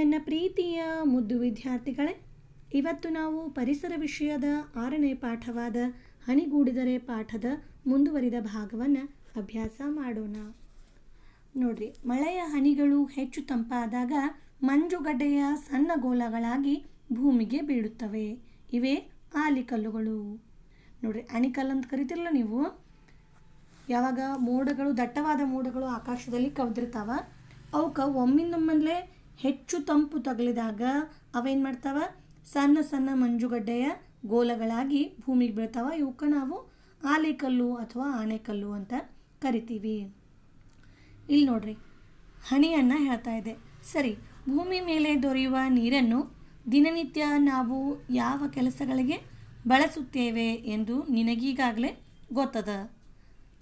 ನನ್ನ ಪ್ರೀತಿಯ ಮುದ್ದು ವಿದ್ಯಾರ್ಥಿಗಳೇ, ಇವತ್ತು ನಾವು ಪರಿಸರ ವಿಷಯದ ಆರನೇ ಪಾಠವಾದ ಹನಿಗೂಡಿದರೆ ಪಾಠದ ಮುಂದುವರಿದ ಭಾಗವನ್ನು ಅಭ್ಯಾಸ ಮಾಡೋಣ. ನೋಡ್ರಿ, ಮಳೆಯ ಹನಿಗಳು ಹೆಚ್ಚು ತಂಪಾದಾಗ ಮಂಜುಗಡ್ಡೆಯ ಸಣ್ಣ ಗೋಲಗಳಾಗಿ ಭೂಮಿಗೆ ಬೀಳುತ್ತವೆ. ಇವೇ ಆಲಿಕಲ್ಲುಗಳು. ನೋಡ್ರಿ, ಅಣಿಕಲ್ಲು ಅಂತ ಕರಿತಿರಲ್ಲ ನೀವು? ಯಾವಾಗ ಮೋಡಗಳು ದಟ್ಟವಾದ ಮೋಡಗಳು ಆಕಾಶದಲ್ಲಿ ಕವಿದಿರ್ತಾವ, ಅವಕ್ಕೆ ಒಮ್ಮಿಂದೊಮ್ಮೆಲೆ ಹೆಚ್ಚು ತಂಪು ತಗಲಿದಾಗ ಅವೇನು ಮಾಡ್ತಾವ? ಸಣ್ಣ ಸಣ್ಣ ಮಂಜುಗಡ್ಡೆಯ ಗೋಲಗಳಾಗಿ ಭೂಮಿಗೆ ಬೀಳ್ತಾವ. ಇವಕ್ಕೆ ನಾವು ಆಲೆಕಲ್ಲು ಅಥವಾ ಆಣೆಕಲ್ಲು ಅಂತ ಕರಿತೀವಿ. ಇಲ್ಲಿ ನೋಡ್ರಿ, ಹಣಿಯನ್ನು ಹೇಳ್ತಾ ಇದೆ. ಸರಿ, ಭೂಮಿ ಮೇಲೆ ದೊರೆಯುವ ನೀರನ್ನು ದಿನನಿತ್ಯ ನಾವು ಯಾವ ಕೆಲಸಗಳಿಗೆ ಬಳಸುತ್ತೇವೆ ಎಂದು ನಿನಗೀಗಾಗಲೇ ಗೊತ್ತದ?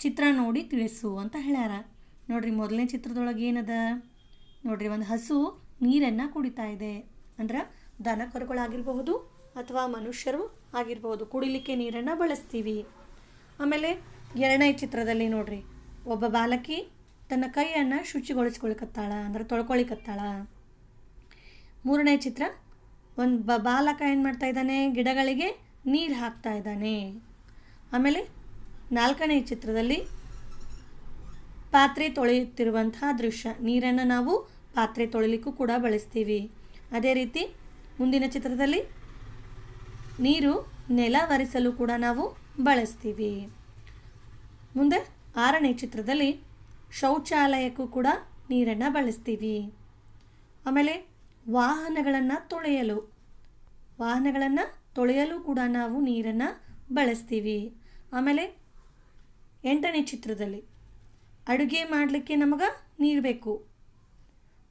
ಚಿತ್ರ ನೋಡಿ ತಿಳಿಸು ಅಂತ ಹೇಳ್ಯಾರ. ನೋಡ್ರಿ, ಮೊದಲನೇ ಚಿತ್ರದೊಳಗೆ ಏನದ ನೋಡ್ರಿ, ಒಂದು ಹಸು ನೀರನ್ನು ಕುಡಿತಾ ಇದೆ. ಅಂದ್ರೆ ದನ ಕರುಗಳಾಗಿರಬಹುದು ಅಥವಾ ಮನುಷ್ಯರು ಆಗಿರಬಹುದು, ಕುಡಿಲಿಕ್ಕೆ ನೀರನ್ನು ಬಳಸ್ತೀವಿ. ಆಮೇಲೆ ಎರಡನೇ ಚಿತ್ರದಲ್ಲಿ ನೋಡ್ರಿ, ಒಬ್ಬ ಬಾಲಕಿ ತನ್ನ ಕೈಯನ್ನು ಶುಚಿಗೊಳಿಸ್ಕೊಳಿಕತ್ತಾಳ, ಅಂದ್ರೆ ತೊಳ್ಕೊಳಿಕತ್ತಾಳ. ಮೂರನೇ ಚಿತ್ರ ಒಂದು ಬ ಬಾಲಕ ಏನು ಮಾಡ್ತಾ ಇದ್ದಾನೆ, ಗಿಡಗಳಿಗೆ ನೀರು ಹಾಕ್ತಾ ಇದ್ದಾನೆ. ಆಮೇಲೆ ನಾಲ್ಕನೇ ಚಿತ್ರದಲ್ಲಿ ಪಾತ್ರೆ ತೊಳೆಯುತ್ತಿರುವಂತಹ ದೃಶ್ಯ, ನೀರನ್ನು ನಾವು ಪಾತ್ರೆ ತೊಳಿಲಿಕ್ಕೂ ಕೂಡ ಬಳಸ್ತೀವಿ. ಅದೇ ರೀತಿ ಮುಂದಿನ ಚಿತ್ರದಲ್ಲಿ ನೀರು ನೆಲ ಒರೆಸಲು ಕೂಡ ನಾವು ಬಳಸ್ತೀವಿ. ಮುಂದೆ ಆರನೇ ಚಿತ್ರದಲ್ಲಿ ಶೌಚಾಲಯಕ್ಕೂ ಕೂಡ ನೀರನ್ನು ಬಳಸ್ತೀವಿ. ಆಮೇಲೆ ವಾಹನಗಳನ್ನು ತೊಳೆಯಲು ವಾಹನಗಳನ್ನು ತೊಳೆಯಲು ಕೂಡ ನಾವು ನೀರನ್ನು ಬಳಸ್ತೀವಿ. ಆಮೇಲೆ ಎಂಟನೇ ಚಿತ್ರದಲ್ಲಿ ಅಡುಗೆ ಮಾಡಲಿಕ್ಕೆ ನಮಗೆ ನೀರು ಬೇಕು.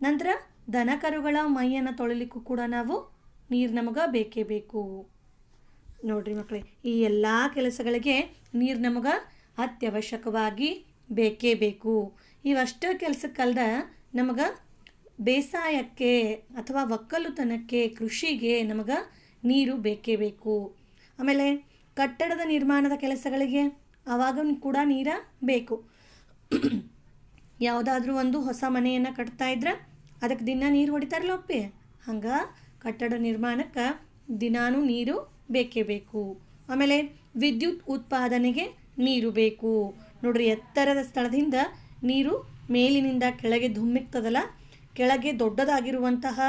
ನಂತರ ದನ ಕರುಗಳ ಮೈಯನ್ನು ತೊಳಿಲಿಕ್ಕೂ ಕೂಡ ನಾವು ನೀರು ನಮಗೆ ಬೇಕೇ ಬೇಕು. ನೋಡ್ರಿ ಮಕ್ಕಳೇ ಈ ಎಲ್ಲ ಕೆಲಸಗಳಿಗೆ ನೀರು ನಮಗೆ ಅತ್ಯವಶ್ಯಕವಾಗಿ ಬೇಕೇ ಬೇಕು. ಇವಷ್ಟು ಕೆಲಸಕ್ಕಲ್ದ ನಮಗೆ ಬೇಸಾಯಕ್ಕೆ ಅಥವಾ ಒಕ್ಕಲುತನಕ್ಕೆ, ಕೃಷಿಗೆ ನಮಗೆ ನೀರು ಬೇಕೇ ಬೇಕು. ಆಮೇಲೆ ಕಟ್ಟಡದ ನಿರ್ಮಾಣದ ಕೆಲಸಗಳಿಗೆ ಆವಾಗ ಕೂಡ ನೀರ ಬೇಕು. ಯಾವುದಾದ್ರೂ ಒಂದು ಹೊಸ ಮನೆಯನ್ನು ಕಟ್ತಾ ಇದ್ರೆ ಅದಕ್ಕೆ ದಿನ ನೀರು ಹೊಡಿತಾರಲ್ಲ ಒಪ್ಪಿ ಹಂಗೆ ಕಟ್ಟಡ ನಿರ್ಮಾಣಕ್ಕೆ ದಿನಾನೂ ನೀರು ಬೇಕೇ ಬೇಕು. ಆಮೇಲೆ ವಿದ್ಯುತ್ ಉತ್ಪಾದನೆಗೆ ನೀರು ಬೇಕು. ನೋಡ್ರಿ, ಎತ್ತರದ ಸ್ಥಳದಿಂದ ನೀರು ಮೇಲಿನಿಂದ ಕೆಳಗೆ ಧುಮ್ಮಿಕ್ತದಲ್ಲ, ಕೆಳಗೆ ದೊಡ್ಡದಾಗಿರುವಂತಹ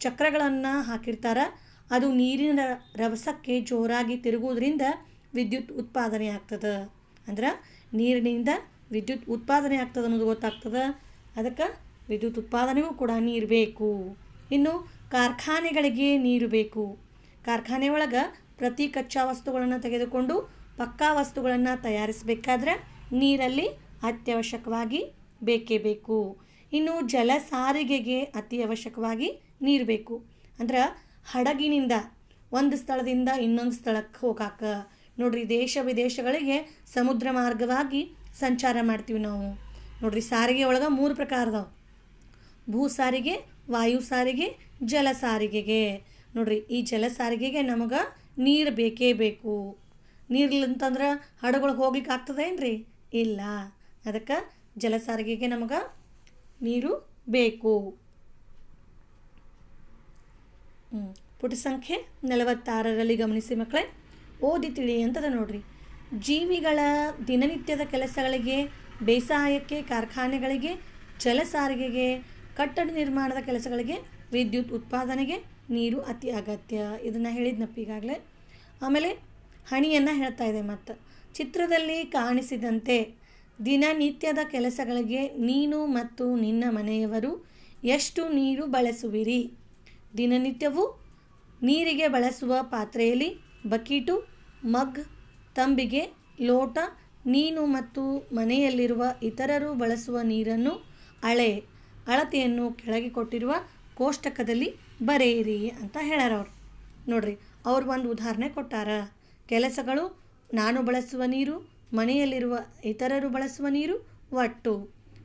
ಚಕ್ರಗಳನ್ನು ಹಾಕಿರ್ತಾರೆ, ಅದು ನೀರಿನ ರಭಸಕ್ಕೆ ಜೋರಾಗಿ ತಿರುಗುವುದರಿಂದ ವಿದ್ಯುತ್ ಉತ್ಪಾದನೆ ಆಗ್ತದೆ. ಅಂದ್ರೆ ನೀರಿನಿಂದ ವಿದ್ಯುತ್ ಉತ್ಪಾದನೆ ಆಗ್ತದೆ ಅನ್ನೋದು ಗೊತ್ತಾಗ್ತದೆ. ಅದಕ್ಕೆ ವಿದ್ಯುತ್ ಉತ್ಪಾದನೆಗೂ ಕೂಡ ನೀರು ಬೇಕು. ಇನ್ನು ಕಾರ್ಖಾನೆಗಳಿಗೆ ನೀರು ಬೇಕು. ಕಾರ್ಖಾನೆ ಒಳಗೆ ಪ್ರತಿ ಕಚ್ಚಾ ವಸ್ತುಗಳನ್ನು ತೆಗೆದುಕೊಂಡು ಪಕ್ಕಾ ವಸ್ತುಗಳನ್ನು ತಯಾರಿಸಬೇಕಾದ್ರೆ ನೀರಲ್ಲಿ ಅತ್ಯವಶ್ಯಕವಾಗಿ ಬೇಕೇ ಬೇಕು. ಇನ್ನು ಜಲ ಸಾರಿಗೆಗೆ ಅತಿ ಅವಶ್ಯಕವಾಗಿ ನೀರು ಬೇಕು. ಅಂದ್ರೆ ಹಡಗಿನಿಂದ ಒಂದು ಸ್ಥಳದಿಂದ ಇನ್ನೊಂದು ಸ್ಥಳಕ್ಕೆ ಹೋಗಾಕ. ನೋಡ್ರಿ ದೇಶ ವಿದೇಶಗಳಿಗೆ ಸಮುದ್ರ ಮಾರ್ಗವಾಗಿ ಸಂಚಾರ ಮಾಡ್ತೀವಿ ನಾವು. ನೋಡ್ರಿ, ಸಾರಿಗೆ ಒಳಗೆ ಮೂರು ಪ್ರಕಾರದವು. ಭೂ ಸಾರಿಗೆ, ವಾಯು ಸಾರಿಗೆ, ಜಲ ಸಾರಿಗೆಗೆ. ನೋಡ್ರಿ, ಈ ಜಲ ಸಾರಿಗೆಗೆ ನಮಗೆ ನೀರು ಬೇಕೇ ಬೇಕು. ನೀರ್ಲಂತಂದ್ರೆ ಹಡಗೊಳಗೆ ಹೋಗ್ಲಿಕ್ಕೆ ಆಗ್ತದೇನ್ರಿ? ಇಲ್ಲ. ಅದಕ್ಕೆ ಜಲ ಸಾರಿಗೆಗೆ ನಮಗೆ ನೀರು ಬೇಕು. ಪುಟ ಸಂಖ್ಯೆ ನಲವತ್ತಾರರಲ್ಲಿ ಗಮನಿಸಿ ಮಕ್ಕಳೇ ಓದಿ ತಿಳಿ ಅಂತದ ನೋಡ್ರಿ. ಜೀವಿಗಳ ದಿನನಿತ್ಯದ ಕೆಲಸಗಳಿಗೆ, ಬೇಸಾಯಕ್ಕೆ, ಕಾರ್ಖಾನೆಗಳಿಗೆ, ಜಲ ಸಾರಿಗೆಗೆ, ಕಟ್ಟಡ ನಿರ್ಮಾಣದ ಕೆಲಸಗಳಿಗೆ, ವಿದ್ಯುತ್ ಉತ್ಪಾದನೆಗೆ ನೀರು ಅತಿ ಅಗತ್ಯ. ಇದನ್ನು ಹೇಳಿದ್ನಪ್ಪ ಈಗಾಗಲೇ. ಆಮೇಲೆ ಹಣಿಯನ್ನು ಹೇಳ್ತಾ ಇದೆ ಮತ್ತು. ಚಿತ್ರದಲ್ಲಿ ಕಾಣಿಸಿದಂತೆ ದಿನನಿತ್ಯದ ಕೆಲಸಗಳಿಗೆ ನೀನು ಮತ್ತು ನಿನ್ನ ಮನೆಯವರು ಎಷ್ಟು ನೀರು ಬಳಸುವಿರಿ? ದಿನನಿತ್ಯವೂ ನೀರಿಗೆ ಬಳಸುವ ಪಾತ್ರೆಯಲ್ಲಿ ಬಕೀಟು, ಮಗ್ ತಂಬಿಗೆ ಲೋಟ, ನೀನು ಮತ್ತು ಮನೆಯಲ್ಲಿರುವ ಇತರರು ಬಳಸುವ ನೀರನ್ನು ಅಳೆ, ಅಳತೆಯನ್ನು ಕೆಳಗೆ ಕೊಟ್ಟಿರುವ ಕೋಷ್ಟಕದಲ್ಲಿ ಬರೆಯಿರಿ ಅಂತ ಹೇಳ್ಯಾರ ಅವ್ರು. ನೋಡ್ರಿ, ಅವ್ರು ಒಂದು ಉದಾಹರಣೆ ಕೊಟ್ಟಾರ. ಕೆಲಸಗಳು, ನಾನು ಬಳಸುವ ನೀರು, ಮನೆಯಲ್ಲಿರುವ ಇತರರು ಬಳಸುವ ನೀರು, ಒಟ್ಟು.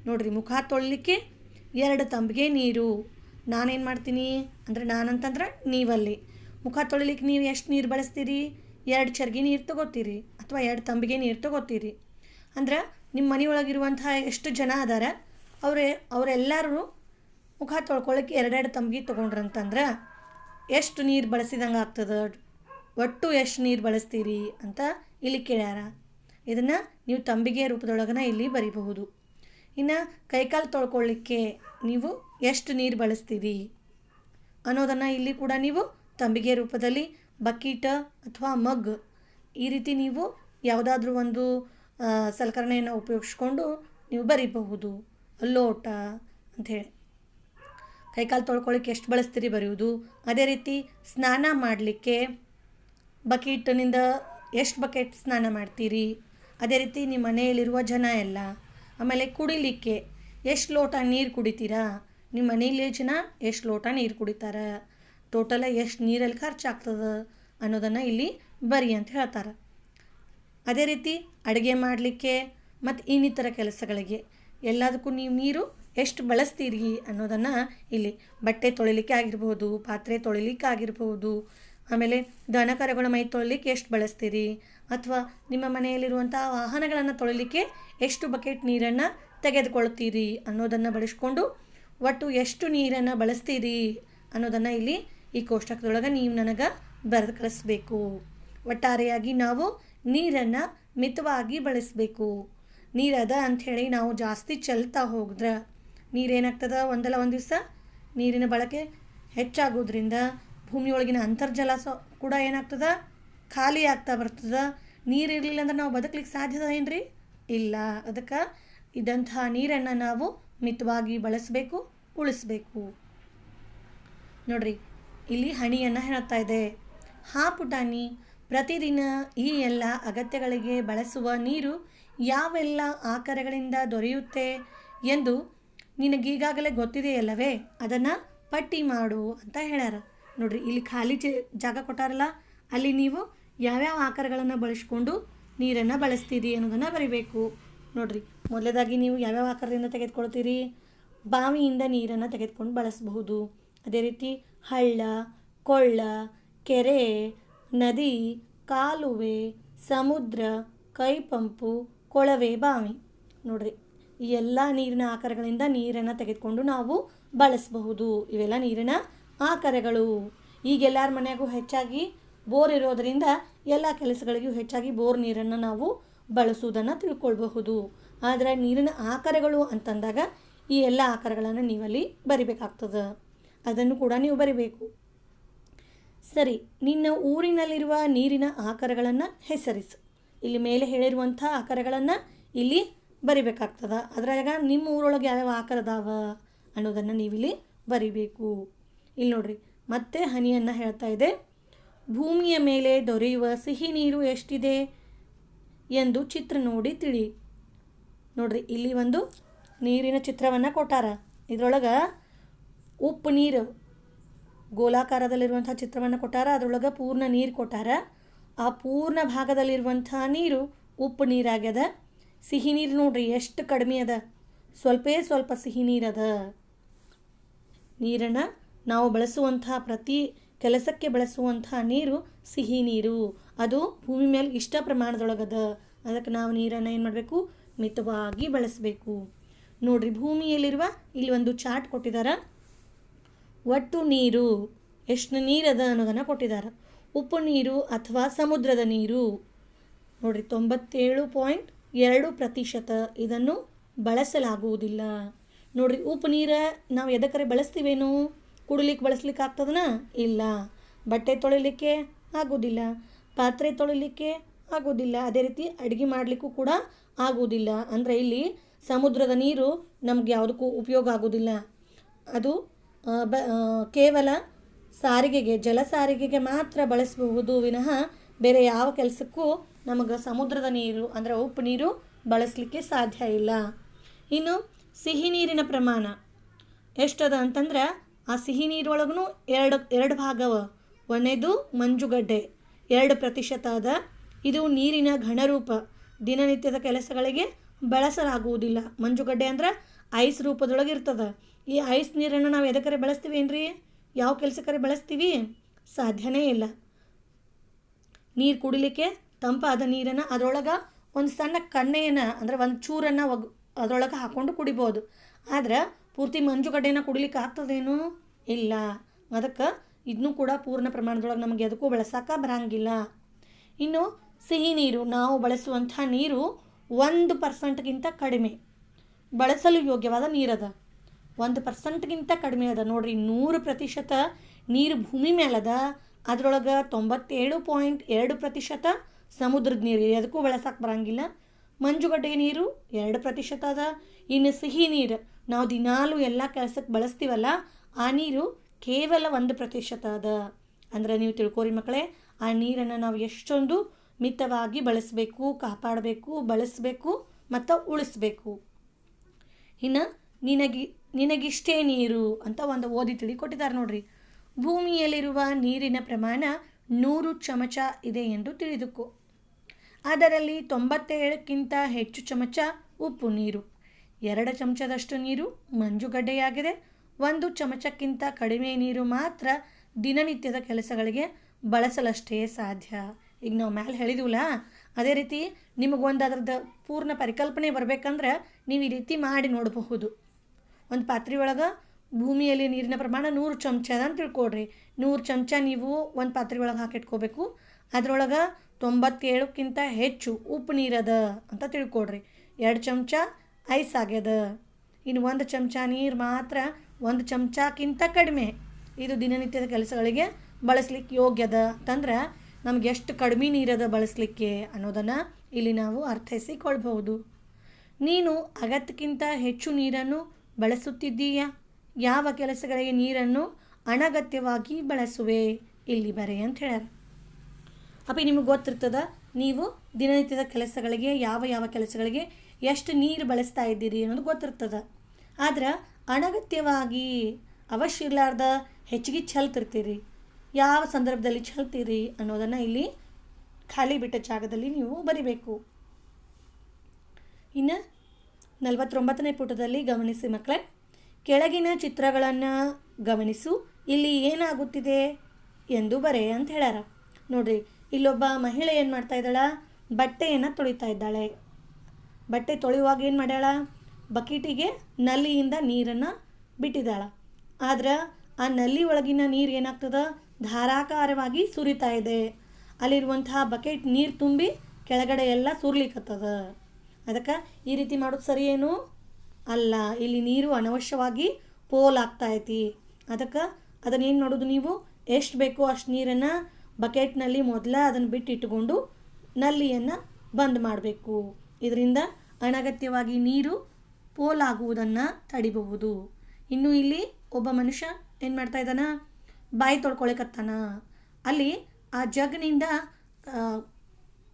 ನೋಡ್ರಿ, ಮುಖ ತೊಳಲಿಕ್ಕೆ ಎರಡು ತಂಬಿಗೆ ನೀರು. ನಾನೇನು ಮಾಡ್ತೀನಿ? ಅಂದರೆ ನಾನಂತಂದ್ರೆ ನೀವಲ್ಲಿ. ಮುಖ ತೊಳಿಲಿಕ್ಕೆ ನೀವು ಎಷ್ಟು ನೀರು ಬಳಸ್ತೀರಿ? ಎರಡು ಚರ್ಗಿ ನೀರು ತಗೋತೀರಿ ಅಥವಾ ಎರಡು ತಂಬಿಗೆ ನೀರು ತಗೋತೀರಿ. ಅಂದ್ರೆ ನಿಮ್ಮ ಮನೆಯೊಳಗಿರುವಂತಹ ಎಷ್ಟು ಜನ ಅದಾರ, ಅವರೇ, ಅವರೆಲ್ಲರೂ ಮುಖ ತೊಳ್ಕೊಳ್ಳಿಕ್ಕೆ ಎರಡೆರಡು ತಂಬಿಗೆ ತೊಗೊಂಡ್ರಂತಂದ್ರೆ ಎಷ್ಟು ನೀರು ಬಳಸಿದಂಗೆ ಆಗ್ತದೆ, ಒಟ್ಟು ಎಷ್ಟು ನೀರು ಬಳಸ್ತೀರಿ ಅಂತ ಇಲ್ಲಿ ಕೇಳ್ಯಾರ. ಇದನ್ನು ನೀವು ತಂಬಿಗೆ ರೂಪದೊಳಗನ ಇಲ್ಲಿ ಬರಿಬಹುದು. ಇನ್ನು ಕೈಕಾಲು ತೊಳ್ಕೊಳ್ಳಿಕ್ಕೆ ನೀವು ಎಷ್ಟು ನೀರು ಬಳಸ್ತೀರಿ ಅನ್ನೋದನ್ನು ಇಲ್ಲಿ ಕೂಡ ನೀವು ತಂಬಿಗೆ ರೂಪದಲ್ಲಿ ಬಕೀಟ ಅಥವಾ ಮಗ್, ಈ ರೀತಿ ನೀವು ಯಾವುದಾದ್ರೂ ಒಂದು ಸಲಕರಣೆಯನ್ನು ಉಪಯೋಗಿಸ್ಕೊಂಡು ನೀವು ಬರೀಬಹುದು. ಲೋಟ ಅಂಥೇಳಿ ಕೈಕಾಲು ತೊಳ್ಕೊಳ್ಳಿಕ್ಕೆ ಎಷ್ಟು ಬಳಸ್ತೀರಿ ಬರೆಯುವುದು. ಅದೇ ರೀತಿ ಸ್ನಾನ ಮಾಡಲಿಕ್ಕೆ ಬಕೀಟ್ನಿಂದ ಎಷ್ಟು ಬಕೆಟ್ ಸ್ನಾನ ಮಾಡ್ತೀರಿ. ಅದೇ ರೀತಿ ನಿಮ್ಮ ಮನೆಯಲ್ಲಿರುವ ಜನ ಎಲ್ಲ. ಆಮೇಲೆ ಕುಡಿಲಿಕ್ಕೆ ಎಷ್ಟು ಲೋಟ ನೀರು ಕುಡಿತೀರಾ. ನಿಮ್ಮ ಮನೆಯಲ್ಲಿ ಜನ ಎಷ್ಟು ಲೋಟ ನೀರು ಕುಡಿತಾರೆ. ಟೋಟಲ ಎಷ್ಟು ನೀರಲ್ಲಿ ಖರ್ಚಾಗ್ತದೆ ಅನ್ನೋದನ್ನು ಇಲ್ಲಿ ಬರಿ ಅಂತ ಹೇಳ್ತಾರೆ. ಅದೇ ರೀತಿ ಅಡುಗೆ ಮಾಡಲಿಕ್ಕೆ ಮತ್ತು ಇನ್ನಿತರ ಕೆಲಸಗಳಿಗೆ ಎಲ್ಲದಕ್ಕೂ ನೀವು ನೀರು ಎಷ್ಟು ಬಳಸ್ತೀರಿ ಅನ್ನೋದನ್ನು ಇಲ್ಲಿ ಬಟ್ಟೆ ತೊಳಿಲಿಕ್ಕೆ ಆಗಿರ್ಬೋದು, ಪಾತ್ರೆ ತೊಳಿಲಿಕ್ಕೆ ಆಗಿರ್ಬೋದು, ಆಮೇಲೆ ದನ ಕರಗಳ ಮೈ ತೊಳಿಲಿಕ್ಕೆ ಎಷ್ಟು ಬಳಸ್ತೀರಿ ಅಥವಾ ನಿಮ್ಮ ಮನೆಯಲ್ಲಿರುವಂಥ ವಾಹನಗಳನ್ನು ತೊಳಿಲಿಕ್ಕೆ ಎಷ್ಟು ಬಕೆಟ್ ನೀರನ್ನು ತೆಗೆದುಕೊಳ್ತೀರಿ ಅನ್ನೋದನ್ನು ಬಳಸ್ಕೊಂಡು ಒಟ್ಟು ಎಷ್ಟು ನೀರನ್ನು ಬಳಸ್ತೀರಿ ಅನ್ನೋದನ್ನು ಇಲ್ಲಿ ಈ ಕೋಷ್ಟಕದೊಳಗೆ ನೀವು ನನಗೆ ಬರೆದು ಕಳಿಸ್ಬೇಕು. ಒಟ್ಟಾರೆಯಾಗಿ ನಾವು ನೀರನ್ನು ಮಿತವಾಗಿ ಬಳಸಬೇಕು. ನೀರದ ಅಂಥೇಳಿ ನಾವು ಜಾಸ್ತಿ ಚೆಲ್ತಾ ಹೋಗಿದ್ರೆ ನೀರೇನಾಗ್ತದ? ಒಂದಲ್ಲ ಒಂದು ದಿವಸ ನೀರಿನ ಬಳಕೆ ಹೆಚ್ಚಾಗೋದ್ರಿಂದ ಭೂಮಿಯೊಳಗಿನ ಅಂತರ್ಜಲ ಸೊ ಕೂಡ ಏನಾಗ್ತದ? ಖಾಲಿ ಆಗ್ತಾ ಬರ್ತದ. ನೀರು ಇರಲಿಲ್ಲ ಅಂದ್ರೆ ನಾವು ಬದುಕಲಿಕ್ಕೆ ಸಾಧ್ಯದ ಏನ್ರಿ? ಇಲ್ಲ. ಅದಕ್ಕೆ ಇದಂತಹ ನೀರನ್ನು ನಾವು ಮಿತವಾಗಿ ಬಳಸಬೇಕು, ಉಳಿಸ್ಬೇಕು. ನೋಡ್ರಿ ಇಲ್ಲಿ ಹಣಿಯನ್ನು ಹೇಳ್ತಾ ಇದೆ. ಹಾ ಪುಟಾಣಿ, ಪ್ರತಿದಿನ ಈ ಎಲ್ಲ ಅಗತ್ಯಗಳಿಗೆ ಬಳಸುವ ನೀರು ಯಾವೆಲ್ಲ ಆಕಾರಗಳಿಂದ ದೊರೆಯುತ್ತೆ ಎಂದು ನಿನಗೀಗಾಗಲೇ ಗೊತ್ತಿದೆಯಲ್ಲವೇ? ಅದನ್ನು ಪಟ್ಟಿ ಮಾಡು ಅಂತ ಹೇಳ್ಯಾರ. ನೋಡ್ರಿ, ಇಲ್ಲಿ ಖಾಲಿ ಜಾಗ ಕೊಟ್ಟಾರಲ್ಲ, ಅಲ್ಲಿ ನೀವು ಯಾವ್ಯಾವ ಆಕಾರಗಳನ್ನು ಬಳಸ್ಕೊಂಡು ನೀರನ್ನು ಬಳಸ್ತೀರಿ ಅನ್ನೋದನ್ನು ಬರಿಬೇಕು. ನೋಡ್ರಿ ಮೊದಲೇದಾಗಿ ನೀವು ಯಾವ್ಯಾವ ಆಕಾರದಿಂದ ತೆಗೆದುಕೊಳ್ತೀರಿ? ಬಾವಿಯಿಂದ ನೀರನ್ನು ತೆಗೆದುಕೊಂಡು ಬಳಸಬಹುದು. ಅದೇ ರೀತಿ ಹಳ್ಳ, ಕೊಳ್ಳ, ಕೆರೆ, ನದಿ, ಕಾಲುವೆ, ಸಮುದ್ರ, ಕೈಪಂಪು, ಕೊಳವೆ ಬಾವಿ. ನೋಡ್ರಿ, ಈ ಎಲ್ಲ ನೀರಿನ ಆಕಾರಗಳಿಂದ ನೀರನ್ನು ತೆಗೆದುಕೊಂಡು ನಾವು ಬಳಸಬಹುದು. ಇವೆಲ್ಲ ನೀರಿನ ಆಕಾರಗಳು. ಈಗ ಎಲ್ಲರ ಮನೆಗೂ ಹೆಚ್ಚಾಗಿ ಬೋರ್ ಇರೋದರಿಂದ ಎಲ್ಲ ಕೆಲಸಗಳಿಗೂ ಹೆಚ್ಚಾಗಿ ಬೋರ್ ನೀರನ್ನು ನಾವು ಬಳಸುವುದನ್ನು ತಿಳ್ಕೊಳ್ಬಹುದು. ಆದರೆ ನೀರಿನ ಆಕಾರಗಳು ಅಂತಂದಾಗ ಈ ಎಲ್ಲ ಆಕಾರಗಳನ್ನು ನೀವಲ್ಲಿ ಬರಿಬೇಕಾಗ್ತದೆ. ಅದನ್ನು ಕೂಡ ನೀವು ಬರಿಬೇಕು. ಸರಿ, ನಿನ್ನ ಊರಿನಲ್ಲಿರುವ ನೀರಿನ ಆಕಾರಗಳನ್ನು ಹೆಸರಿಸು. ಇಲ್ಲಿ ಮೇಲೆ ಹೇಳಿರುವಂಥ ಆಕಾರಗಳನ್ನು ಇಲ್ಲಿ ಬರಿಬೇಕಾಗ್ತದ. ಅದ್ರಾಗ ನಿಮ್ಮ ಊರೊಳಗೆ ಯಾವ್ಯಾವ ಆಕಾರ ಅದಾವ ಅನ್ನೋದನ್ನು ನೀವಿಲ್ಲಿ ಬರಿಬೇಕು. ಇಲ್ಲಿ ನೋಡ್ರಿ, ಮತ್ತೆ ಹನಿಯನ್ನು ಹೇಳ್ತಾ ಇದೆ. ಭೂಮಿಯ ಮೇಲೆ ದೊರೆಯುವ ಸಿಹಿ ನೀರು ಎಷ್ಟಿದೆ ಎಂದು ಚಿತ್ರ ನೋಡಿ ತಿಳಿ. ನೋಡ್ರಿ, ಇಲ್ಲಿ ಒಂದು ನೀರಿನ ಚಿತ್ರವನ್ನು ಕೊಟ್ಟಾರ. ಇದ್ರೊಳಗೆ ಉಪ್ಪು ನೀರು ಗೋಲಾಕಾರದಲ್ಲಿರುವಂಥ ಚಿತ್ರವನ್ನು ಕೊಟ್ಟಾರ, ಅದರೊಳಗೆ ಪೂರ್ಣ ನೀರು ಕೊಟ್ಟಾರ. ಆ ಪೂರ್ಣ ಭಾಗದಲ್ಲಿರುವಂಥ ನೀರು ಉಪ್ಪು ನೀರಾಗ್ಯದ ಸಿಹಿ ನೀರು ನೋಡ್ರಿ, ಎಷ್ಟು ಕಡಿಮೆ ಅದ. ಸ್ವಲ್ಪೇ ಸ್ವಲ್ಪ ಸಿಹಿ ನೀರದ ನೀರನ್ನು ನಾವು ಬಳಸುವಂಥ ಪ್ರತಿ ಕೆಲಸಕ್ಕೆ ಬಳಸುವಂಥ ನೀರು ಸಿಹಿ ನೀರು. ಅದು ಭೂಮಿ ಮೇಲೆ ಇಷ್ಟ ಪ್ರಮಾಣದೊಳಗದ. ಅದಕ್ಕೆ ನಾವು ನೀರನ್ನು ಏನು ಮಾಡಬೇಕು? ಮಿತವಾಗಿ ಬಳಸಬೇಕು. ನೋಡ್ರಿ, ಭೂಮಿಯಲ್ಲಿರುವ ಇಲ್ಲಿ ಒಂದು ಚಾರ್ಟ್ ಕೊಟ್ಟಿದ್ದಾರೆ ಒಟ್ಟು ನೀರು. ಎಷ್ಟು ನೀರದ ಅನ್ನೋದನ್ನು ಕೊಟ್ಟಿದ್ದಾರೆ ಉಪ್ಪು ನೀರು ಅಥವಾ ಸಮುದ್ರದ ನೀರು. ನೋಡಿರಿ, ತೊಂಬತ್ತೇಳು ಪಾಯಿಂಟ್ ಎರಡು ಪ್ರತಿಶತ ಇದನ್ನು ಬಳಸಲಾಗುವುದಿಲ್ಲ. ನೋಡಿರಿ, ಉಪ್ಪು ನೀರ ನಾವು ಎದಕ್ಕರೆ ಬಳಸ್ತೀವೇನು? ಕುಡಿಲಿಕ್ಕೆ ಬಳಸ್ಲಿಕ್ಕೆ ಆಗ್ತದನ? ಇಲ್ಲ. ಬಟ್ಟೆ ತೊಳಿಲಿಕ್ಕೆ ಆಗೋದಿಲ್ಲ. ಪಾತ್ರೆ ತೊಳಿಲಿಕ್ಕೆ ಆಗೋದಿಲ್ಲ. ಅದೇ ರೀತಿ ಅಡುಗೆ ಮಾಡಲಿಕ್ಕೂ ಕೂಡ ಆಗೋದಿಲ್ಲ. ಅಂದರೆ ಇಲ್ಲಿ ಸಮುದ್ರದ ನೀರು ನಮ್ಗೆ ಯಾವುದಕ್ಕೂ ಉಪಯೋಗ ಆಗೋದಿಲ್ಲ. ಅದು ಬ ಕೇವಲ ಸಾರಿಗೆಗೆ, ಜಲ ಸಾರಿಗೆಗೆ ಮಾತ್ರ ಬಳಸಬಹುದು ವಿನಃ ಬೇರೆ ಯಾವ ಕೆಲಸಕ್ಕೂ ನಮಗೆ ಸಮುದ್ರದ ನೀರು, ಅಂದರೆ ಉಪ್ಪು ನೀರು ಬಳಸಲಿಕ್ಕೆ ಸಾಧ್ಯ ಇಲ್ಲ. ಇನ್ನು ಸಿಹಿ ನೀರಿನ ಪ್ರಮಾಣ ಎಷ್ಟದ ಅಂತಂದ್ರೆ ಆ ಸಿಹಿ ನೀರೊಳಗೂ ಎರಡು ಎರಡು ಭಾಗವ. ಒಂದೇದು ಮಂಜುಗಡ್ಡೆ, ಎರಡು ಪ್ರತಿಶತ ಅದ ಇದು ನೀರಿನ ಘನರೂಪ. ದಿನನಿತ್ಯದ ಕೆಲಸಗಳಿಗೆ ಬಳಸಲಾಗುವುದಿಲ್ಲ. ಮಂಜುಗಡ್ಡೆ ಅಂದ್ರೆ ಐಸ್ ರೂಪದೊಳಗೆ ಇರ್ತದ ಈ ಐಸ್ ನೀರನ್ನು ನಾವು ಎದಕ್ಕರೆ ಬಳಸ್ತೀವಿ ಏನ್ರಿ ಯಾವ ಕೆಲಸಕ್ಕರೆ ಬಳಸ್ತೀವಿ? ಸಾಧ್ಯನೇ ಇಲ್ಲ. ನೀರು ಕುಡಿಲಿಕ್ಕೆ ತಂಪಾದ ನೀರನ್ನು ಅದರೊಳಗೆ ಒಂದು ಸಣ್ಣ ಕಣ್ಣೆಯನ್ನು ಅಂದರೆ ಒಂದು ಚೂರನ್ನು ಒಗ್ ಅದರೊಳಗೆ ಹಾಕ್ಕೊಂಡು ಕುಡಿಬೋದು. ಆದ್ರೆ ಪೂರ್ತಿ ಮಂಜುಗಡ್ಡೆನ ಕುಡಿಲಿಕ್ಕೆ ಆಗ್ತದೇನು? ಇಲ್ಲ. ಅದಕ್ಕೆ ಇದನ್ನು ಕೂಡ ಪೂರ್ಣ ಪ್ರಮಾಣದೊಳಗೆ ನಮಗೆ ಅದಕ್ಕೂ ಬಳಸಕ್ಕೆ ಬರಂಗಿಲ್ಲ. ಇನ್ನು ಸಿಹಿ ನೀರು, ನಾವು ಬಳಸುವಂಥ ನೀರು ಒಂದು ಪರ್ಸೆಂಟ್ಗಿಂತ ಕಡಿಮೆ. ಬಳಸಲು ಯೋಗ್ಯವಾದ ನೀರದ. ಒಂದು ಪರ್ಸೆಂಟ್ಗಿಂತ ಕಡಿಮೆ ಅದ. ನೋಡ್ರಿ, ನೂರು ಪ್ರತಿಶತ ನೀರು ಭೂಮಿ ಮೇಲದ. ಅದರೊಳಗೆ ತೊಂಬತ್ತೇಳು ಪಾಯಿಂಟ್ ಎರಡು ಪ್ರತಿಶತ ಸಮುದ್ರದ ನೀರು. ಅದಕ್ಕೂ ಬಳಸಕ್ಕೆ ಬರಂಗಿಲ್ಲ. ಮಂಜುಗಡ್ಡೆ ನೀರು ಎರಡು ಪ್ರತಿಶತ ಅದ. ಇನ್ನು ಸಿಹಿ ನೀರು. ನಾವು ದಿನಾಲು ಎಲ್ಲ ಕೆಲಸಕ್ಕೆ ಬಳಸ್ತೀವಲ್ಲ, ಆ ನೀರು ಕೇವಲ ಒಂದು ಪ್ರತಿಶತ ಅದ. ಅಂದ್ರೆ ನೀವು ತಿಳ್ಕೊರಿ ಮಕ್ಕಳೇ, ಆ ನೀರನ್ನು ನಾವು ಎಷ್ಟೊಂದು ಮಿತವಾಗಿ ಬಳಸಬೇಕು, ಕಾಪಾಡಬೇಕು, ಬಳಸಬೇಕು ಮತ್ತು ಉಳಿಸ್ಬೇಕು. ಇನ್ನು ನಿನಗಿ, ನಿನಗಿಷ್ಟೇ ನೀರು ಅಂತ ಒಂದು ಓದಿ ತಿಳಿ ಕೊಟ್ಟಿದ್ದಾರೆ ನೋಡ್ರಿ. ಭೂಮಿಯಲ್ಲಿರುವ ನೀರಿನ ಪ್ರಮಾಣ ನೂರು ಚಮಚ ಇದೆ ಎಂದು ತಿಳಿದುಕೋ. ಅದರಲ್ಲಿ ತೊಂಬತ್ತೇಳಕ್ಕಿಂತ ಹೆಚ್ಚು ಚಮಚ ಉಪ್ಪು ನೀರು, ಎರಡು ಚಮಚದಷ್ಟು ನೀರು ಮಂಜುಗಡ್ಡೆಯಾಗಿದೆ, ಒಂದು ಚಮಚಕ್ಕಿಂತ ಕಡಿಮೆ ನೀರು ಮಾತ್ರ ದಿನನಿತ್ಯದ ಕೆಲಸಗಳಿಗೆ ಬಳಸಲಷ್ಟೇ ಸಾಧ್ಯ. ಈಗ ನಾವು ಮ್ಯಾಲೆ ಹೇಳಿದ್ವಲ್ಲ, ಅದೇ ರೀತಿ ನಿಮಗೊಂದು ಅದ್ರದ್ದು ಪೂರ್ಣ ಪರಿಕಲ್ಪನೆ ಬರಬೇಕಂದ್ರೆ ನೀವು ಈ ರೀತಿ ಮಾಡಿ ನೋಡಬಹುದು. ಒಂದು ಪಾತ್ರೆ ಒಳಗೆ ಭೂಮಿಯಲ್ಲಿ ನೀರಿನ ಪ್ರಮಾಣ ನೂರು ಚಮಚ ಅದ ಅಂತ ತಿಳ್ಕೊಡ್ರಿ ನೂರು ಚಮಚ ನೀವು ಒಂದು ಪಾತ್ರೆ ಒಳಗೆ ಹಾಕಿಟ್ಕೋಬೇಕು ಅದರೊಳಗೆ ತೊಂಬತ್ತೇಳಕ್ಕಿಂತ ಹೆಚ್ಚು ಉಪ್ಪು ನೀರದ ಅಂತ ತಿಳ್ಕೊಡ್ರಿ ಎರಡು ಚಮಚ ಐಸ್ ಆಗ್ಯದ. ಇನ್ನು ಒಂದು ಚಮಚ ನೀರು ಮಾತ್ರ ಒಂದು ಚಮಚಕ್ಕಿಂತ ಕಡಿಮೆ. ಇದು ದಿನನಿತ್ಯದ ಕೆಲಸಗಳಿಗೆ ಬಳಸ್ಲಿಕ್ಕೆ ಯೋಗ್ಯದ. ಅಂತಂದ್ರೆ ನಮ್ಗೆ ಎಷ್ಟು ಕಡಿಮೆ ನೀರದ ಬಳಸಲಿಕ್ಕೆ ಅನ್ನೋದನ್ನು ಇಲ್ಲಿ ನಾವು ಅರ್ಥೈಸಿಕೊಳ್ಬಹುದು. ನೀನು ಅಗತ್ಯಕ್ಕಿಂತ ಹೆಚ್ಚು ನೀರನ್ನು ಬಳಸುತ್ತಿದ್ದೀಯಾ? ಯಾವ ಕೆಲಸಗಳಿಗೆ ನೀರನ್ನು ಅನಗತ್ಯವಾಗಿ ಬಳಸುವೆ? ಇಲ್ಲಿ ಬರೆ ಅಂತ ಹೇಳ್ಯಾರ. ಅಪ್ಪ ನಿಮಗೆ ಗೊತ್ತಿರ್ತದ, ನೀವು ದಿನನಿತ್ಯದ ಕೆಲಸಗಳಿಗೆ, ಯಾವ ಯಾವ ಕೆಲಸಗಳಿಗೆ ಎಷ್ಟು ನೀರು ಬಳಸ್ತಾ ಇದ್ದೀರಿ ಅನ್ನೋದು ಗೊತ್ತಿರ್ತದ. ಆದ್ರೆ ಅನಗತ್ಯವಾಗಿ ಅವಶ್ಯ ಇರಲಾರ್ದ ಹೆಚ್ಚಿಗೆ ಚೆಲ್ತಿರ್ತೀರಿ ಯಾವ ಸಂದರ್ಭದಲ್ಲಿ ಚೆಲ್ತೀರಿ ಅನ್ನೋದನ್ನು ಇಲ್ಲಿ ಖಾಲಿ ಬಿಟ್ಟ ಜಾಗದಲ್ಲಿ ನೀವು ಬರಿಬೇಕು. ಇನ್ನು ನಲವತ್ತೊಂಬತ್ತನೇ ಪುಟದಲ್ಲಿ ಗಮನಿಸಿ ಮಕ್ಕಳೇ ಕೆಳಗಿನ ಚಿತ್ರಗಳನ್ನು ಗಮನಿಸು. ಇಲ್ಲಿ ಏನಾಗುತ್ತಿದೆ ಎಂದು ಬರೆ ಅಂತ ಹೇಳ್ಯಾರ ನೋಡ್ರಿ, ಇಲ್ಲೊಬ್ಬ ಮಹಿಳೆ ಏನು ಮಾಡ್ತಾ ಇದ್ದಾಳ? ಬಟ್ಟೆಯನ್ನು ತೊಳಿತಾ ಇದ್ದಾಳೆ. ಬಟ್ಟೆ ತೊಳೆಯುವಾಗ ಏನು ಮಾಡ್ಯಾಳ? ಬಕೀಟಿಗೆ ನಲ್ಲಿಯಿಂದ ನೀರನ್ನು ಬಿಟ್ಟಿದ್ದಾಳ. ಆದ್ರೆ ಆ ನಲ್ಲಿ ಒಳಗಿನ ನೀರು ಏನಾಗ್ತದ? ಧಾರಾಕಾರವಾಗಿ ಸುರಿತಾ ಇದೆ. ಅಲ್ಲಿರುವಂತಹ ಬಕೆಟ್ ನೀರು ತುಂಬಿ ಕೆಳಗಡೆ ಎಲ್ಲ ಸುರ್ಲಿಕ್ಕತ್ತದ ಅದಕ್ಕೆ ಈ ರೀತಿ ಮಾಡೋದು ಸರಿ ಅಲ್ಲ, ಇಲ್ಲಿ ನೀರು ಅನವಶ್ಯವಾಗಿ ಪೋಲ್ ಆಗ್ತಾ ಐತಿ. ಅದಕ್ಕೆ ಅದನ್ನೇನು ಮಾಡೋದು ನೀವು? ಎಷ್ಟು ಬೇಕೋ ಅಷ್ಟು ನೀರನ್ನು ಬಕೆಟ್ನಲ್ಲಿ ಮೊದಲ ಅದನ್ನು ಬಿಟ್ಟು ಇಟ್ಟುಕೊಂಡು ನಲ್ಲಿಯನ್ನು ಬಂದ್ ಮಾಡಬೇಕು. ಇದರಿಂದ ಅನಗತ್ಯವಾಗಿ ನೀರು ಪೋಲಾಗುವುದನ್ನು ತಡಿಬಹುದು. ಇನ್ನು ಇಲ್ಲಿ ಒಬ್ಬ ಮನುಷ್ಯ ಏನು ಮಾಡ್ತಾ ಇದ್ದಾನ? ಬಾಯಿ ತೊಳ್ಕೊಳಕತ್ತಾನ? ಅಲ್ಲಿ ಆ ಜಗ್ನಿಂದ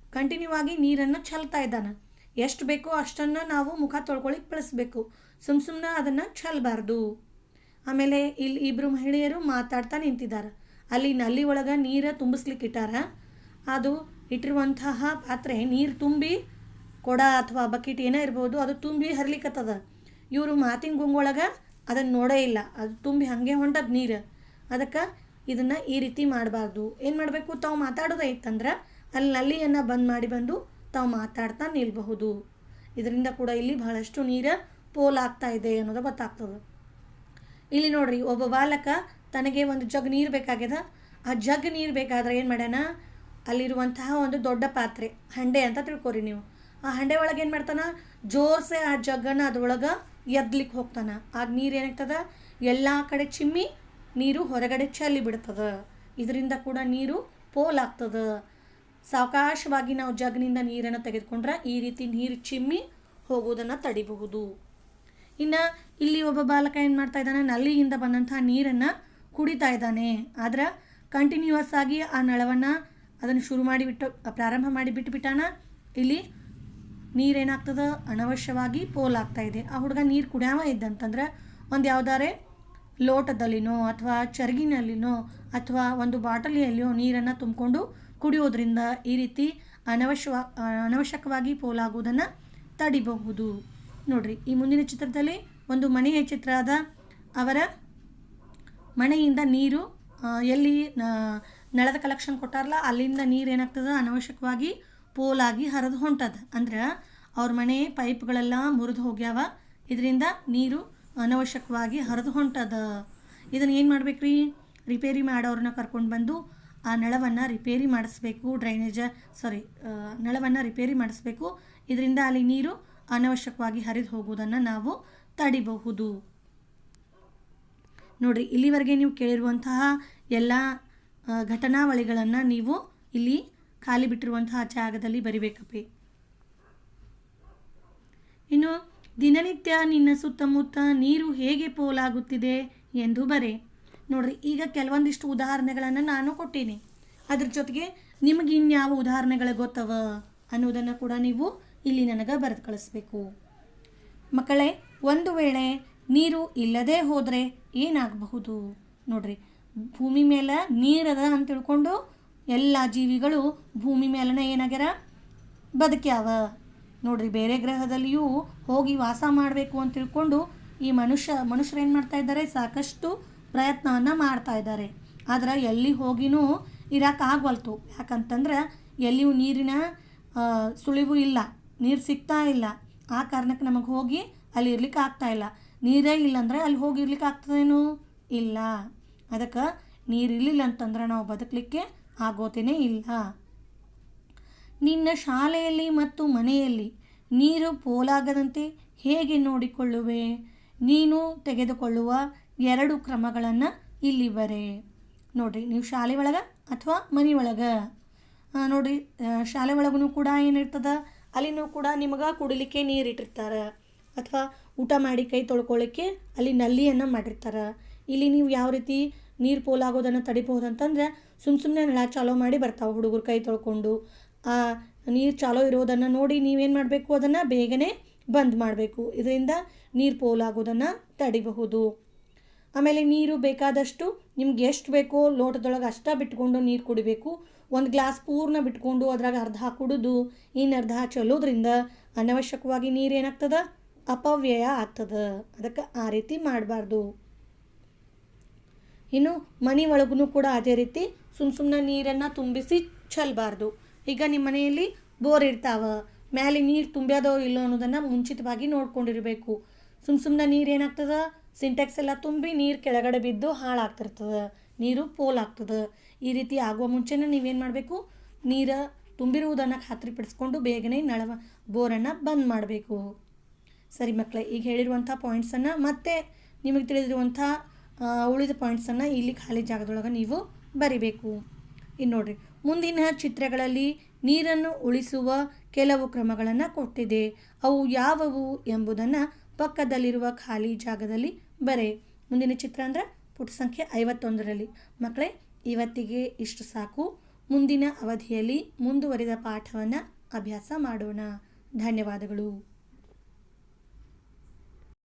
ಕಂಟಿನ್ಯೂ ಆಗಿ ನೀರನ್ನು ಚೆಲ್ತಾ ಇದ್ದಾನೆ. ಎಷ್ಟು ಬೇಕೋ ಅಷ್ಟನ್ನು ನಾವು ಮುಖ ತೊಳ್ಕೊಳಿಕ್ಕೆ ಬಳಸಬೇಕು. ಸುಮ್ಮ ಸುಮ್ಮನೆ ಅದನ್ನು ಚೆಲ್ಲಬಾರ್ದು ಆಮೇಲೆ ಇಲ್ಲಿ ಇಬ್ಬರು ಮಹಿಳೆಯರು ಮಾತಾಡ್ತಾ ನಿಂತಿದ್ದಾರೆ. ಅಲ್ಲಿ ನಲ್ಲಿ ಒಳಗೆ ನೀರು ತುಂಬಿಸ್ಲಿಕ್ಕಿಟ್ಟಾರ? ಅದು ಇಟ್ಟಿರುವಂತಹ ಪಾತ್ರೆ ನೀರು ತುಂಬಿ ಕೊಡ ಅಥವಾ ಬಕೆಟ್ ಏನೇ ಇರ್ಬೋದು ಅದು ತುಂಬಿ ಹರ್ಲಿಕ್ಕತ್ತದ ಇವರು ಮಾತಿನ ಗುಂಗೊಳಗೆ ಅದನ್ನು ನೋಡೇ ಇಲ್ಲ. ಅದು ತುಂಬಿ ಹಾಗೆ ಹೊಂಟದ ನೀರು. ಅದಕ್ಕೆ ಇದನ್ನು ಈ ರೀತಿ ಮಾಡಬಾರ್ದು. ಏನು ಮಾಡಬೇಕು? ತಾವು ಮಾತಾಡೋದೈತಂದ್ರೆ ಅಲ್ಲಿ ನಲ್ಲಿಯನ್ನು ಬಂದ್ ಮಾಡಿ ಬಂದು ತಾವು ಮಾತಾಡ್ತಾ ನಿಲ್ಬಹುದು. ಇದರಿಂದ ಕೂಡ ಇಲ್ಲಿ ಬಹಳಷ್ಟು ನೀರು ಪೋಲಾಗ್ತಾ ಇದೆ ಅನ್ನೋದು ಗೊತ್ತಾಗ್ತದೆ. ಇಲ್ಲಿ ನೋಡ್ರಿ, ಒಬ್ಬ ಬಾಲಕ ತನಗೆ ಒಂದು ಜಗ್ ನೀರು ಬೇಕಾಗ್ಯದ. ಆ ಜಗ್ ನೀರು ಬೇಕಾದ್ರೆ ಏನು ಮಾಡ್ಯಾನ? ಅಲ್ಲಿರುವಂತಹ ಒಂದು ದೊಡ್ಡ ಪಾತ್ರೆ, ಹಂಡೆ ಅಂತ ತಿಳ್ಕೊರಿ ನೀವು. ಆ ಹಂಡೆ ಒಳಗೆ ಏನು ಮಾಡ್ತಾನ? ಜೋರ್ಸೆ ಆ ಜಗ್ಗನ್ನು ಅದ್ರೊಳಗೆ ಎದ್ಲಿಕ್ಕೆ ಹೋಗ್ತಾನೆ. ಆಗ ನೀರು ಏನಾಗ್ತದ? ಎಲ್ಲ ಕಡೆ ಚಿಮ್ಮಿ ನೀರು ಹೊರಗಡೆ ಚೆಲ್ಲಿ ಬಿಡ್ತದೆ. ಇದರಿಂದ ಕೂಡ ನೀರು ಪೋಲಾಗ್ತದೆ. ಸಾವಕಾಶವಾಗಿ ನಾವು ಜಗ್ನಿಂದ ನೀರನ್ನು ತೆಗೆದುಕೊಂಡ್ರೆ ಈ ರೀತಿ ನೀರು ಚಿಮ್ಮಿ ಹೋಗುವುದನ್ನು ತಡಿಬಹುದು. ಇನ್ನು ಇಲ್ಲಿ ಒಬ್ಬ ಬಾಲಕ ಏನು ಮಾಡ್ತಾ ಇದ್ದಾನೆ? ನಲ್ಲಿಯಿಂದ ಬಂದಂಥ ನೀರನ್ನು ಕುಡಿತಾ ಇದ್ದಾನೆ. ಆದ್ರೆ ಕಂಟಿನ್ಯೂಸ್ ಆಗಿ ಆ ನಳವನ್ನು ಅದನ್ನು ಶುರು ಮಾಡಿಬಿಟ್ಟು ಪ್ರಾರಂಭ ಮಾಡಿ ಬಿಟ್ಟುಬಿಟ್ಟಾನ ಇಲ್ಲಿ ನೀರೇನಾಗ್ತದ? ಅನವಶ್ಯವಾಗಿ ಪೋಲಾಗ್ತಾ ಇದೆ. ಆ ಹುಡುಗ ನೀರು ಕುಡಿಯಾವ ಇದ್ದಂತಂದ್ರೆ ಒಂದು ಯಾವ್ದಾರೆ ಲೋಟದಲ್ಲಿನೋ ಅಥವಾ ಚರ್ಗಿನಲ್ಲಿನೋ ಅಥವಾ ಒಂದು ಬಾಟಲಿಯಲ್ಲಿಯೋ ನೀರನ್ನು ತುಂಬಿಕೊಂಡು ಕುಡಿಯೋದ್ರಿಂದ ಈ ರೀತಿ ಅನವಶ್ಯವ ಅನವಶ್ಯಕವಾಗಿ ಪೋಲಾಗುವುದನ್ನು ತಡಿಬಹುದು. ನೋಡ್ರಿ, ಈ ಮುಂದಿನ ಚಿತ್ರದಲ್ಲಿ ಒಂದು ಮನೆಯ ಚಿತ್ರ ಆದ ಅವರ ಮನೆಯಿಂದ ನೀರು ಎಲ್ಲಿ ನಳದ ಕಲೆಕ್ಷನ್ ಕೊಟ್ಟಾರಲ್ಲ, ಅಲ್ಲಿಂದ ನೀರು ಏನಾಗ್ತದೆ? ಅನವಶ್ಯಕವಾಗಿ ಪೋಲಾಗಿ ಹರಿದು ಹೊಂಟದ. ಅಂದ್ರೆ ಅವ್ರ ಮನೆ ಪೈಪ್ಗಳೆಲ್ಲ ಮುರಿದು ಹೋಗ್ಯಾವ. ಇದರಿಂದ ನೀರು ಅನವಶ್ಯಕವಾಗಿ ಹರಿದು ಹೊಂಟದ. ಇದನ್ನು ಏನು ಮಾಡ್ಬೇಕ್ರಿ? ರಿಪೇರಿ ಮಾಡೋರನ್ನ ಕರ್ಕೊಂಡು ಬಂದು ಆ ನಳವನ್ನು ರಿಪೇರಿ ಮಾಡಿಸ್ಬೇಕು, ಡ್ರೈನೇಜ ಸಾರಿ ನಳವನ್ನು ರಿಪೇರಿ ಮಾಡಿಸ್ಬೇಕು. ಇದರಿಂದ ಅಲ್ಲಿ ನೀರು ಅನವಶ್ಯಕವಾಗಿ ಹರಿದು ಹೋಗುವುದನ್ನು ನಾವು ತಡಿಬಹುದು. ನೋಡಿರಿ, ಇಲ್ಲಿವರೆಗೆ ನೀವು ಕೇಳಿರುವಂತಹ ಎಲ್ಲ ಘಟನಾವಳಿಗಳನ್ನು ನೀವು ಇಲ್ಲಿ ಖಾಲಿ ಬಿಟ್ಟಿರುವಂತಹ ಜಾಗದಲ್ಲಿ ಬರಿಬೇಕಪ್ಪಿ. ಇನ್ನು ದಿನನಿತ್ಯ ನಿನ್ನ ಸುತ್ತಮುತ್ತ ನೀರು ಹೇಗೆ ಪೋಲಾಗುತ್ತಿದೆ ಎಂದು ಬರೆ. ನೋಡ್ರಿ, ಈಗ ಕೆಲವೊಂದಿಷ್ಟು ಉದಾಹರಣೆಗಳನ್ನು ನಾನು ಕೊಟ್ಟೀನಿ. ಅದ್ರ ಜೊತೆಗೆ ನಿಮಗೆ ಇನ್ಯಾವ ಉದಾಹರಣೆಗಳು ಗೊತ್ತವ ಅನ್ನೋದನ್ನು ಕೂಡ ನೀವು ಇಲ್ಲಿ ನನಗೆ ಬರೆದು ಕಳಿಸ್ಬೇಕು. ಮಕ್ಕಳೇ, ಒಂದು ವೇಳೆ ನೀರು ಇಲ್ಲದೆ ಹೋದರೆ ಏನಾಗಬಹುದು? ನೋಡ್ರಿ, ಭೂಮಿ ಮೇಲೆ ನೀರದ ಅಂತ ತಿಳ್ಕೊಂಡು ಎಲ್ಲ ಜೀವಿಗಳು ಭೂಮಿ ಮೇಲನ ಏನಾಗ್ಯಾರ? ಬದುಕ್ಯಾವ. ನೋಡ್ರಿ, ಬೇರೆ ಗ್ರಹದಲ್ಲಿಯೂ ಹೋಗಿ ವಾಸ ಮಾಡಬೇಕು ಅಂತ ತಿಳ್ಕೊಂಡು ಈ ಮನುಷ್ಯ, ಮನುಷ್ಯರು ಏನು ಮಾಡ್ತಾ ಇದ್ದಾರೆ? ಸಾಕಷ್ಟು ಪ್ರಯತ್ನವನ್ನು ಮಾಡ್ತಾ ಇದ್ದಾರೆ. ಆದ್ರೆ ಎಲ್ಲಿ ಹೋಗಿನೂ ಇರೋಕ್ಕಾಗವಲ್ತು ಯಾಕಂತಂದ್ರೆ ಎಲ್ಲಿಯೂ ನೀರಿನ ಸುಳಿವು ಇಲ್ಲ. ನೀರು ಸಿಗ್ತಾ ಇಲ್ಲ. ಆ ಕಾರಣಕ್ಕೆ ನಮಗೆ ಹೋಗಿ ಅಲ್ಲಿ ಇರ್ಲಿಕ್ಕೆ ಆಗ್ತಾ ಇಲ್ಲ. ನೀರೇ ಇಲ್ಲಂದ್ರೆ ಅಲ್ಲಿ ಹೋಗಿ ಇರ್ಲಿಕ್ಕೆ ಆಗ್ತದೇನು? ಇಲ್ಲ. ಅದಕ್ಕೆ ನೀರು ಇರಲಿಲ್ಲ ಅಂತಂದ್ರೆ ನಾವು ಬದುಕಲಿಕ್ಕೆ ಆಗೋತೇನೆ ಇಲ್ಲ. ನಿನ್ನ ಶಾಲೆಯಲ್ಲಿ ಮತ್ತು ಮನೆಯಲ್ಲಿ ನೀರು ಪೋಲಾಗದಂತೆ ಹೇಗೆ ನೋಡಿಕೊಳ್ಳುವೆ? ನೀನು ತೆಗೆದುಕೊಳ್ಳುವ ಎರಡು ಕ್ರಮಗಳನ್ನು ಇಲ್ಲಿ ಬರೆ. ನೋಡಿರಿ, ನೀವು ಶಾಲೆ ಒಳಗೆ ಅಥವಾ ಮನೆ ಒಳಗೆ? ನೋಡಿರಿ ಶಾಲೆ ಒಳಗೂ ಕೂಡ ಏನಿರ್ತದ? ಅಲ್ಲಿನೂ ಕೂಡ ನಿಮಗೆ ಕುಡಿಲಿಕ್ಕೆ ನೀರು ಇಟ್ಟಿರ್ತಾರೆ. ಅಥವಾ ಊಟ ಮಾಡಿ ಕೈ ತೊಳ್ಕೊಳ್ಳಿಕ್ಕೆ ಅಲ್ಲಿ ನಲ್ಲಿಯನ್ನು ಮಾಡಿರ್ತಾರೆ. ಇಲ್ಲಿ ನೀವು ಯಾವ ರೀತಿ ನೀರು ಪೋಲಾಗೋದನ್ನು ತಡಿಬಹುದು ಅಂತಂದ್ರೆ ಸುಮ್ಮ ಸುಮ್ಮನೆ ನಳ ಚಾಲೋ ಮಾಡಿ ಬರ್ತಾವೆ ಹುಡುಗರು ಕೈ ತೊಳ್ಕೊಂಡು. ನೀರು ಚಾಲೋ ಇರೋದನ್ನು ನೋಡಿ ನೀವೇನು ಮಾಡಬೇಕು? ಅದನ್ನು ಬೇಗನೆ ಬಂದ್ ಮಾಡಬೇಕು. ಇದರಿಂದ ನೀರು ಪೋಲಾಗೋದನ್ನು ತಡಿಬಹುದು. ಆಮೇಲೆ ನೀರು ಬೇಕಾದಷ್ಟು ನಿಮ್ಗೆ ಎಷ್ಟು ಬೇಕೋ ಲೋಟದೊಳಗೆ ಅಷ್ಟ ಬಿಟ್ಕೊಂಡು ನೀರು ಕುಡಿಬೇಕು. ಒಂದು ಗ್ಲಾಸ್ ಪೂರ್ಣ ಬಿಟ್ಕೊಂಡು ಅದ್ರಾಗ ಅರ್ಧ ಕುಡಿದು ಇನ್ನು ಅರ್ಧ ಚೆಲ್ಲೋದ್ರಿಂದ ಅನವಶ್ಯಕವಾಗಿ ನೀರು ಏನಾಗ್ತದ? ಅಪವ್ಯಯ ಆಗ್ತದ. ಅದಕ್ಕೆ ಆ ರೀತಿ ಮಾಡಬಾರ್ದು. ಇನ್ನು ಮನೆ ಒಳಗೂ ಕೂಡ ಅದೇ ರೀತಿ ಸುಮ್ಮ ಸುಮ್ಮನೆ ನೀರನ್ನು ತುಂಬಿಸಿ ಚೆಲ್ಲಬಾರ್ದು ಈಗ ನಿಮ್ಮ ಮನೆಯಲ್ಲಿ ಬೋರ್ ಇರ್ತಾವ ಮೇಲೆ ನೀರು ತುಂಬ್ಯಾದೋ ಇಲ್ಲೋ ಅನ್ನೋದನ್ನು ಮುಂಚಿತವಾಗಿ ನೋಡ್ಕೊಂಡಿರಬೇಕು. ಸುಮ್ಮ ಸುಮ್ಮನೆ ನೀರು ಏನಾಗ್ತದೆ? ಸಿಂಟೆಕ್ಸ್ ಎಲ್ಲ ತುಂಬಿ ನೀರು ಕೆಳಗಡೆ ಬಿದ್ದು ಹಾಳಾಗ್ತಿರ್ತದೆ, ನೀರು ಪೋಲ್ ಆಗ್ತದೆ. ಈ ರೀತಿ ಆಗುವ ಮುಂಚೆನೇ ನೀವೇನು ಮಾಡಬೇಕು? ನೀರು ತುಂಬಿರುವುದನ್ನು ಖಾತ್ರಿಪಡಿಸ್ಕೊಂಡು ಬೇಗನೆ ನಳವ, ಬೋರನ್ನು ಬಂದ್ ಮಾಡಬೇಕು. ಸರಿ ಮಕ್ಕಳೇ ಈಗ ಹೇಳಿರುವಂಥ ಪಾಯಿಂಟ್ಸನ್ನು ಮತ್ತೆ ನಿಮಗೆ ತಿಳಿದಿರುವಂಥ ಉಳಿದ ಪಾಯಿಂಟ್ಸನ್ನು ಇಲ್ಲಿ ಖಾಲಿ ಜಾಗದೊಳಗೆ ನೀವು ಬರಿಬೇಕು. ಇನ್ನು ನೋಡ್ರಿ ಮುಂದಿನ ಚಿತ್ರಗಳಲ್ಲಿ ನೀರನ್ನು ಉಳಿಸುವ ಕೆಲವು ಕ್ರಮಗಳನ್ನು ಕೊಟ್ಟಿದೆ. ಅವು ಯಾವುವು ಎಂಬುದನ್ನು ಪಕ್ಕದಲ್ಲಿರುವ ಖಾಲಿ ಜಾಗದಲ್ಲಿ ಬರೆ. ಮುಂದಿನ ಚಿತ್ರ ಅಂದರೆ ಪುಟ ಸಂಖ್ಯೆ ಐವತ್ತೊಂದರಲ್ಲಿ. ಮಕ್ಕಳೇ ಇವತ್ತಿಗೆ ಇಷ್ಟು ಸಾಕು. ಮುಂದಿನ ಅವಧಿಯಲ್ಲಿ ಮುಂದುವರಿದ ಪಾಠವನ್ನು ಅಭ್ಯಾಸ ಮಾಡೋಣ. ಧನ್ಯವಾದಗಳು.